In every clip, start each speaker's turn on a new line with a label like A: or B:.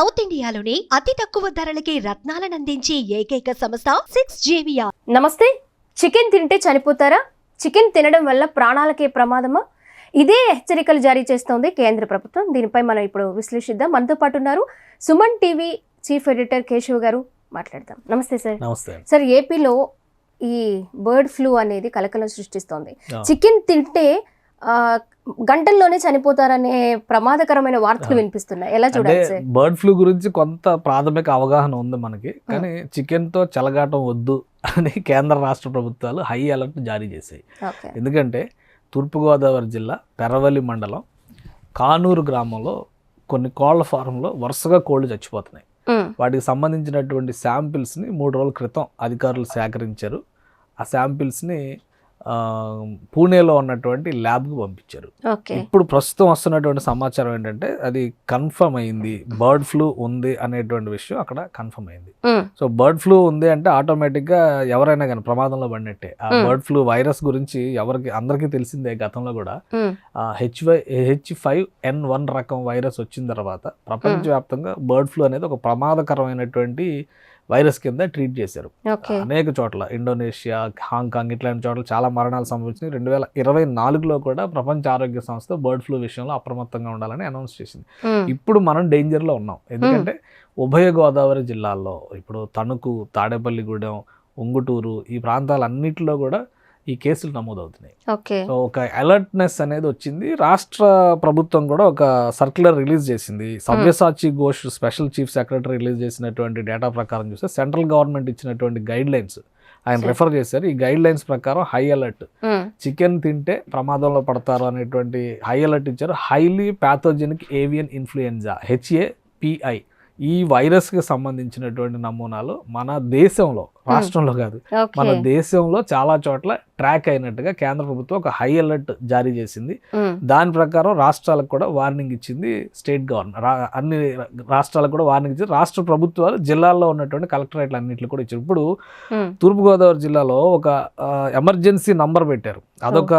A: South ఇండియాలోని అతి తక్కువ ధరలకి రత్నాలను అందించే ఏకైక సంస్థ సిక్స్ జేవియా
B: నమస్తే. చికెన్ తింటే చనిపోతారా? చికెన్ తినడం వల్ల ప్రాణాలకే ప్రమాదమా? ఇదే హెచ్చరికలు జారీ చేస్తోంది కేంద్ర ప్రభుత్వం. దీనిపై మనం ఇప్పుడు విశ్లేషిద్దాం. మనతో పాటు ఉన్నారు Suman TV chief editor Keshav garu. మాట్లాడదాం. నమస్తే సార్.
C: నమస్తే.
B: సార్ ఏపీలో ఈ బర్డ్ ఫ్లూ అనేది కలకలం సృష్టిస్తోంది. చికెన్ తింటే గంటల్లోనే చనిపోతారనే ప్రమాదకరమైన వార్తలు. వినిపిస్తున్నాయి. ఎలా చూడాలి
C: బర్డ్ ఫ్లూ గురించి కొంత ప్రాథమిక అవగాహన ఉంది మనకి కానీ చికెన్తో చెలగాటం వద్దు అని కేంద్ర రాష్ట్ర ప్రభుత్వాలు హై అలర్ట్ జారీ చేశాయి. ఎందుకంటే తూర్పుగోదావరి జిల్లా పెరవలి మండలం కానూరు గ్రామంలో కొన్ని కోళ్ళ ఫారంలో వరుసగా కోళ్ళు చచ్చిపోతున్నాయి. వాటికి సంబంధించినటువంటి శాంపిల్స్ని మూడు రోజుల క్రితం అధికారులు సేకరించారు. ఆ శాంపిల్స్ని పూణేలో ఉన్నటువంటి ల్యాబ్కి పంపించారు. ఇప్పుడు ప్రస్తుతం వస్తున్నటువంటి సమాచారం ఏంటంటే అది కన్ఫర్మ్ అయింది. బర్డ్ ఫ్లూ ఉంది అనేటువంటి విషయం అక్కడ కన్ఫర్మ్ అయింది. సో బర్డ్ ఫ్లూ ఉంది అంటే ఆటోమేటిక్గా ఎవరైనా కానీ ప్రమాదంలో పడినట్టే. ఆ. బర్డ్ ఫ్లూ వైరస్ గురించి ఎవరికి అందరికీ తెలిసిందే గతంలో కూడా.
B: ఉమ్,
C: హెచ్వై హెచ్ ఫైవ్ ఎన్ వన్ రకం వైరస్ వచ్చిన తర్వాత ప్రపంచవ్యాప్తంగా బర్డ్ ఫ్లూ అనేది ఒక ప్రమాదకరమైనటువంటి వైరస్ కింద ట్రీట్ చేశారు. అనేక చోట్ల ఇండోనేషియా హాంకాంగ్ ఇట్లాంటి చోట్ల చాలా మరణాలు సంభవించినాయి. రెండు వేల ఇరవై నాలుగులో కూడా ప్రపంచ ఆరోగ్య సంస్థ బర్డ్ ఫ్లూ విషయంలో అప్రమత్తంగా ఉండాలని అనౌన్స్ చేసింది. ఇప్పుడు మనం డేంజర్లో ఉన్నాం. ఎందుకంటే ఉభయ గోదావరి జిల్లాల్లో ఇప్పుడు తణుకు తాడేపల్లిగూడెం ఉంగుటూరు ఈ ప్రాంతాలన్నింటిలో కూడా ఈ కేసులు నమోదవుతున్నాయి. సో ఒక అలర్ట్నెస్ అనేది వచ్చింది. రాష్ట్ర ప్రభుత్వం కూడా ఒక సర్క్యులర్ రిలీజ్ చేసింది. Savyasachi Ghosh special chief secretary release చేసినటువంటి డేటా ప్రకారం చూస్తే సెంట్రల్ గవర్నమెంట్ ఇచ్చినటువంటి గైడ్ లైన్స్ ఆయన. రెఫర్ చేశారు. ఈ గైడ్ లైన్స్ ప్రకారం హై అలర్ట్ చికెన్ తింటే ప్రమాదంలో పడతారు అనేటువంటి హై అలర్ట్ ఇచ్చారు. Highly pathogenic avian influenza HPAI ఈ వైరస్కి సంబంధించినటువంటి నమూనాలు మన దేశంలో రాష్ట్రంలో కాదు. మన దేశంలో చాలా చోట్ల ట్రాక్ అయినట్టుగా కేంద్ర ప్రభుత్వం ఒక హై అలర్ట్ జారీ చేసింది. దాని ప్రకారం రాష్ట్రాలకు కూడా వార్నింగ్ ఇచ్చింది స్టేట్ గవర్నమెంట్. అన్ని రాష్ట్రాలకు కూడా వార్నింగ్ ఇచ్చింది. రాష్ట్ర ప్రభుత్వాలు జిల్లాల్లో ఉన్నటువంటి కలెక్టరేట్లు అన్నింటిలో కూడా ఇచ్చారు. ఇప్పుడు తూర్పుగోదావరి జిల్లాలో ఒక ఎమర్జెన్సీ నంబర్ పెట్టారు. అదొక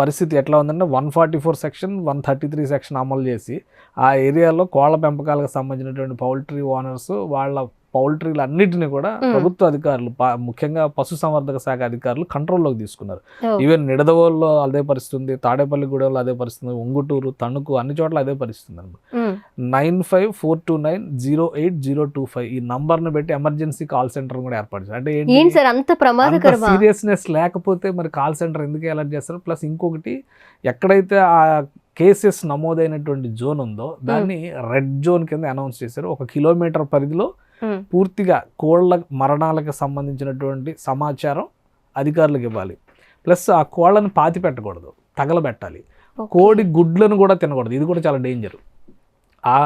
C: పరిస్థితి ఎట్లా ఉందంటే one forty four section one thirty three section అమలు చేసి ఆ ఏరియాలో కోళ్ళ పెంపకాలకు సంబంధించినటువంటి పౌల్ట్రీ ఓనర్స్ వాళ్ళ పౌల్ట్రీలు అన్నిటిని కూడా. ప్రభుత్వ అధికారులు ముఖ్యంగా పశుసంవర్ధక శాఖ అధికారులు కంట్రోల్లోకి తీసుకున్నారు. ఈవెన్ నిడదవోల్లో అదే పరిస్థితి ఉంది తాడేపల్లిగూడెంలో అదే పరిస్థితి ఉంగుటూరు తణుకు అన్ని చోట్ల అదే పరిస్థితి అనమాట. Nine five four two nine zero eight zero two five ఈ నంబర్ని పెట్టి ఎమర్జెన్సీ కాల్ సెంటర్ కూడా ఏర్పాటు చేశారు. అంటే ఏంటి?
B: ఏంటి సార్ అంత ప్రమాదకరమా?
C: సీరియస్నెస్ లేకపోతే మరి కాల్ సెంటర్ ఎందుకు అలర్ట్ చేస్తారు? ప్లస్ ఇంకొకటి ఎక్కడైతే ఆ కేసెస్ నమోదైనటువంటి జోన్ ఉందో దాన్ని రెడ్ జోన్ కింద అనౌన్స్ చేశారు. ఒక కిలోమీటర్ పరిధిలో పూర్తిగా కోళ్ళ మరణాలకు సంబంధించినటువంటి సమాచారం అధికారులకు ఇవ్వాలి. ప్లస్ ఆ కోళ్ళని పాతి పెట్టకూడదు తగలబెట్టాలి. కోడి గుడ్లను కూడా తినకూడదు ఇది కూడా చాలా డేంజర్. ఆ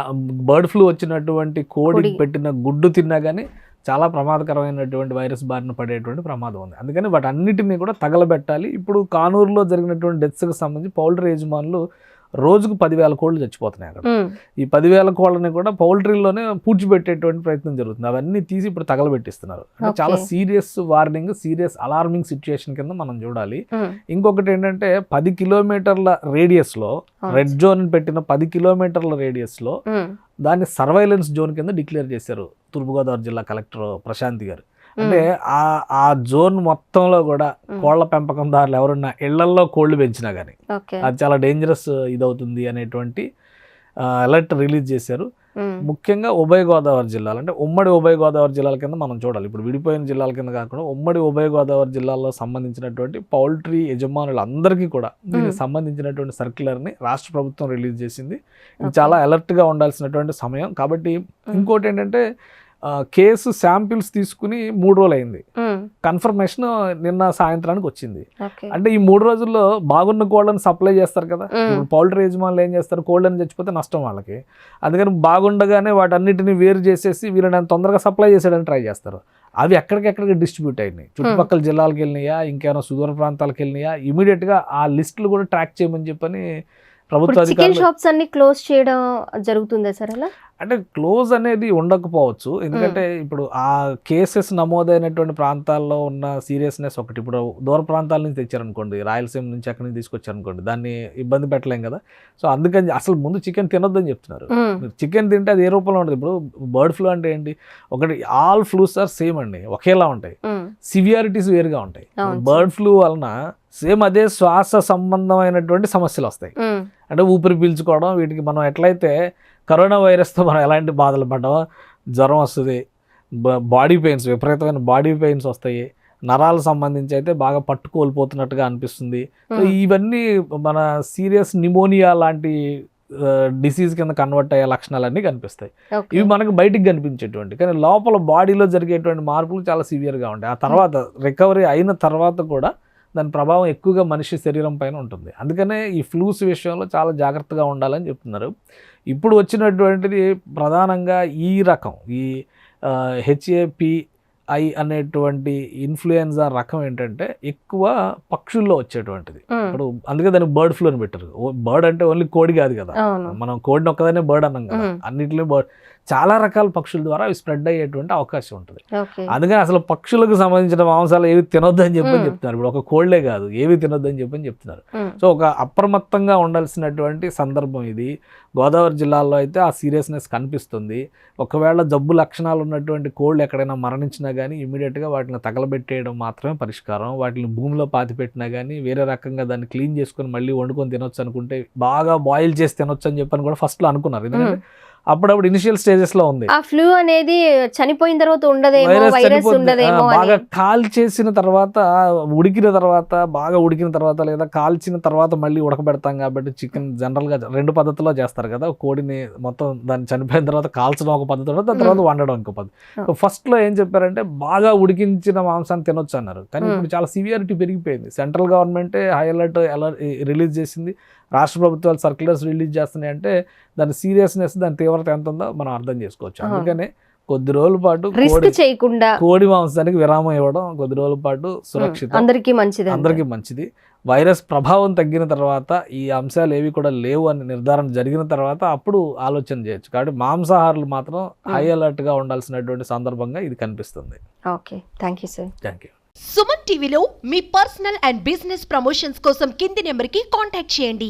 C: బర్డ్ ఫ్లూ వచ్చినటువంటి కోడి
B: కోడి.
C: పెట్టిన గుడ్డు తిన్నా కానీ చాలా ప్రమాదకరమైనటువంటి వైరస్ బారిన పడేటువంటి ప్రమాదం ఉంది. అందుకని వాటి అన్నిటినీ కూడా తగలబెట్టాలి. ఇప్పుడు కానూరులో జరిగినటువంటి డెత్స్కి సంబంధించి పౌల్ట్రీ యజమానులు రోజుకు పదివేల కోళ్ళు చచ్చిపోతున్నాయి అక్కడ. ఈ పదివేల కోళ్ళని కూడా పౌల్ట్రీలోనే పూడ్చిపెట్టేటువంటి ప్రయత్నం జరుగుతుంది. అవన్నీ తీసి ఇప్పుడు తగలబెట్టిస్తున్నారు. అంటే. చాలా serious warning serious alarming situation కింద మనం చూడాలి. ఇంకొకటి ఏంటంటే పది కిలోమీటర్ల రేడియస్లో
B: అవును.
C: రెడ్ జోన్ పెట్టిన పది కిలోమీటర్ల రేడియస్లో
B: ఉమ్,
C: దాన్ని సర్వైలెన్స్ జోన్ కింద డిక్లేర్ చేశారు తూర్పుగోదావరి జిల్లా కలెక్టర్ ప్రశాంతి గారు. అంటే ఆ ఆ జోన్ మొత్తంలో కూడా కోళ్ళ పెంపకందారులు ఎవరున్నా ఇళ్ళల్లో కోళ్ళు పెంచినా కానీ అది చాలా డేంజరస్ ఇదవుతుంది అనేటువంటి అలర్ట్ రిలీజ్ చేశారు. ముఖ్యంగా ఉభయ గోదావరి జిల్లాలు అంటే ఉమ్మడి ఉభయ గోదావరి జిల్లాల కింద మనం చూడాలి. ఇప్పుడు విడిపోయిన జిల్లాల కింద కాకుండా ఉమ్మడి ఉభయ గోదావరి జిల్లాల్లో సంబంధించినటువంటి పౌల్ట్రీ యజమానులందరికీ కూడా దీనికి. సంబంధించినటువంటి సర్క్యులర్ని రాష్ట్ర ప్రభుత్వం రిలీజ్ చేసింది. ఇది. చాలా అలర్ట్గా ఉండాల్సినటువంటి సమయం. కాబట్టి ఇంకోటి ఏంటంటే కేసు శాంపిల్స్ తీసుకుని మూడు రోజులు అయింది కన్ఫర్మేషన్ నిన్న సాయంత్రానికి వచ్చింది. అంటే ఈ మూడు రోజుల్లో బాగున్న కోళ్ళని సప్లై చేస్తారు కదా. పౌల్ట్రీ యజమానులు ఏం చేస్తారు? కోళ్ళని చచ్చిపోతే నష్టం వాళ్ళకి. అందుకని బాగుండగానే వాటన్నిటిని వేరు చేసేసి వీళ్ళని తొందరగా సప్లై చేసేయడానికి ట్రై చేస్తారు. అవి ఎక్కడికెక్కడికి డిస్ట్రిబ్యూట్ అయినాయి. చుట్టుపక్కల జిల్లాలకు వెళ్ళినాయా? ఇంకేమైనా సుదూర ప్రాంతాలకు వెళ్ళినాయా? ఇమీడియట్గా ఆ లిస్టులు కూడా ట్రాక్ చేయమని చెప్పని ప్రభుత్వ
B: చికెన్ షాప్స్ అన్ని క్లోజ్ చేయడం జరుగుతుందా సార్ అలా?
C: అంటే క్లోజ్ అనేది ఉండకపోవచ్చు. ఎందుకంటే ఇప్పుడు ఆ కేసెస్ నమోదైనటువంటి ప్రాంతాల్లో ఉన్న సీరియస్నెస్ ఒకటి. ఇప్పుడు దూర ప్రాంతాల నుంచి తెచ్చారనుకోండి రాయలసీమ నుంచి అక్కడి నుంచి తీసుకొచ్చారనుకోండి దాన్ని ఇబ్బంది పెట్టలేం కదా. సో అందుకని అసలు ముందు చికెన్ తినొద్దని చెప్తున్నారు. చికెన్ తింటే అది ఏ రూపంలో ఉంటుంది? ఇప్పుడు బర్డ్ ఫ్లూ అంటే ఏంటి? ఒకటి ఆల్ ఫ్లూస్ ఆర్ సేమ్ అండి ఒకేలా ఉంటాయి. సివియారిటీస్ వేరుగా ఉంటాయి. బర్డ్ ఫ్లూ వలన సేమ్ అదే శ్వాస సంబంధమైనటువంటి సమస్యలు వస్తాయి. అంటే ఊపిరి పీల్చుకోవడం వీటికి మనం ఎట్లయితే కరోనా వైరస్తో మనం ఎలాంటి బాధలు పడ్డామో జ్వరం వస్తుంది బాడీ పెయిన్స్ విపరీతమైన బాడీ పెయిన్స్ వస్తాయి నరాలకు సంబంధించి అయితే బాగా పట్టు కోల్పోతున్నట్టుగా అనిపిస్తుంది. సో ఇవన్నీ మన సీరియస్ నిమోనియా లాంటి డిసీజ్ కింద కన్వర్ట్ అయ్యే లక్షణాలన్నీ కనిపిస్తాయి. ఇవి మనకు బయటికి కనిపించేటువంటి కానీ లోపల బాడీలో జరిగేటువంటి మార్పులు చాలా సివియర్గా ఉంటాయి. ఆ తర్వాత రికవరీ అయిన తర్వాత కూడా దాని ప్రభావం ఎక్కువగా మనిషి శరీరం పైన ఉంటుంది. అందుకనే ఈ ఫ్లూస్ విషయంలో చాలా జాగ్రత్తగా ఉండాలని చెప్తున్నారు. ఇప్పుడు వచ్చినటువంటిది ప్రధానంగా ఈ రకం ఈ హెచ్ఏపిఐ అనేటువంటి ఇన్ఫ్లుయెన్జా రకం ఏంటంటే ఎక్కువ పక్షుల్లో వచ్చేటువంటిది. ఇప్పుడు అందుకే దానికి బర్డ్ ఫ్లూ అని పెట్టారు. బర్డ్ అంటే ఓన్లీ కోడి కాదు కదా. మనం కోడిని ఒక్కదానే బర్డ్ అన్నాం కదా. అన్నిటిలో బర్డ్ చాలా రకాల పక్షుల ద్వారా అవి స్ప్రెడ్ అయ్యేటువంటి అవకాశం ఉంటుంది. అందుకని అసలు పక్షులకు సంబంధించిన మాంసాలు ఏవి తినొద్దని చెప్పని. చెప్తున్నారు. ఇప్పుడు ఒక కోళ్ళే కాదు ఏవి తినొద్దని చెప్పని చెప్తున్నారు. సో ఒక అప్రమత్తంగా ఉండాల్సినటువంటి సందర్భం ఇది. గోదావరి జిల్లాలో అయితే ఆ సీరియస్నెస్ కనిపిస్తుంది. ఒకవేళ జబ్బు లక్షణాలు ఉన్నటువంటి కోళ్ళు ఎక్కడైనా మరణించినా కానీ ఇమీడియట్గా వాటిని తగలబెట్టేయడం మాత్రమే పరిష్కారం. వాటిని భూమిలో పాతిపెట్టినా కానీ వేరే రకంగా దాన్ని క్లీన్ చేసుకొని మళ్ళీ వండుకొని తినొచ్చు అనుకుంటే బాగా బాయిల్ చేసి తినొచ్చు అని చెప్పని కూడా ఫస్ట్లో అనుకున్నారు. ఎందుకంటే అప్పుడప్పుడు ఇనిషియల్ స్టేజెస్లో ఉంది.
B: ఆ ఫ్లూ అనేది చనిపోయిన తర్వాత ఉండదేమో
C: వైరస్ బాగా కాల్ చేసిన తర్వాత ఉడికిన తర్వాత బాగా ఉడికిన తర్వాత లేదా కాల్చిన తర్వాత మళ్ళీ ఉడకబెడతాం కాబట్టి చికెన్ జనరల్గా రెండు పద్ధతిలో చేస్తారు కదా. కోడిని మొత్తం దాన్ని చనిపోయిన తర్వాత కాల్చడం ఒక పద్ధతి ఉంటుంది దాని తర్వాత వండడం ఇంకో పద్ధతి. ఫస్ట్లో ఏం చెప్పారంటే బాగా ఉడికించిన మాంసాన్ని తినొచ్చు అన్నారు. కానీ ఇప్పుడు చాలా సివియారిటీ పెరిగిపోయింది. సెంట్రల్ గవర్నమెంటే హై అలర్ట్ అలర్ట్ రిలీజ్ చేసింది. రాష్ట్ర ప్రభుత్వాలు సర్క్యులర్స్ రిలీజ్ చేస్తున్నాయి అంటే దాని సీరియస్నెస్ దాని తీవ్రత ఎంత ఉందో మనం అర్థం చేసుకోవచ్చు. అందుకనే కొద్ది రోజుల పాటు
B: రిస్క్
C: కోడి
B: చేయకుండా
C: కోడి మాంసానికి విరామం ఇవ్వడం కొద్ది రోజుల పాటు సురక్షితం.
B: అందరికీ మంచిది
C: అందరికీ మంచిది. వైరస్ ప్రభావం తగ్గిన తర్వాత ఈ అంశాలు ఏవి కూడా లేవు అని నిర్ధారణ జరిగిన తర్వాత అప్పుడు ఆలోచన చేయొచ్చు. కాబట్టి మాంసాహారులు మాత్రం హై అలర్ట్గా ఉండాల్సినటువంటి సందర్భంగా ఇది కనిపిస్తుంది.
B: Okay. Thank you sir.
C: Thank you.
A: Suman టీవీలో మీ పర్సనల్ అండ్ బిజినెస్ ప్రమోషన్స్ కోసం కింది నెంబర్కి కాంటాక్ట్ చేయండి.